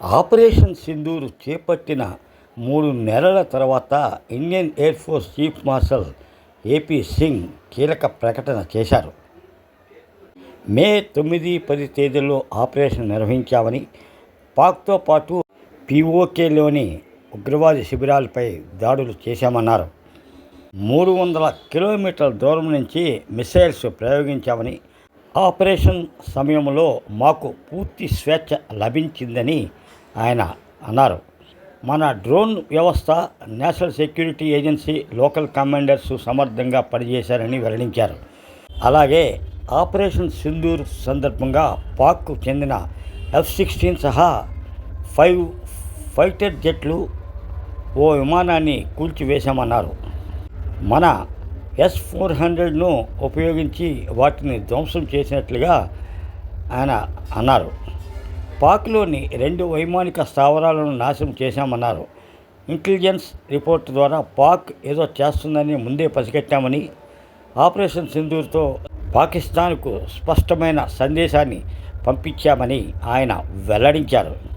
Operation Sindoor చేపట్టిన మూడు నెలల తర్వాత Indian air force chief marshal AP Singh కీలక ప్రకటన చేశారు. మే తొమ్మిది పది తేదీల్లో ఆపరేషన్ నిర్వహించామని పాక్తో పాటు పిఓకేలోని ఉగ్రవాద శిబిరాలపై దాడులు చేశామన్నారు. మూడు వందల కిలోమీటర్ల దూరం నుంచి మిసైల్స్ ప్రయోగించామని ఆపరేషన్ సమయంలో మాకు పూర్తి స్వేచ్ఛ లభించిందని ఆయన అన్నారు. మన డ్రోన్ వ్యవస్థ national security agency local commanders సమర్థంగా పనిచేశారని వెల్లడించారు. అలాగే ఆపరేషన్ సింధూర్ సందర్భంగా పాక్కు చెందిన ఎఫ్ సిక్స్టీన్ సహా ఫైవ్ ఫైటర్ జెట్లు ఓ విమానాన్ని కూల్చివేశామన్నారు. మన ఎస్ ఫోర్ హండ్రెడ్ను ఉపయోగించి వాటిని ధ్వంసం చేసినట్లుగా ఆయన అన్నారు. పాక్లోని రెండు వైమానిక స్థావరాలను నాశనం చేశామన్నారు. ఇంటెలిజెన్స్ రిపోర్ట్ ద్వారా పాక్ ఏదో చేస్తుందని ముందే పసిగట్టామని ఆపరేషన్ సింధూర్తో పాకిస్తాన్కు స్పష్టమైన సందేశాన్ని పంపించామని ఆయన వెల్లడించారు.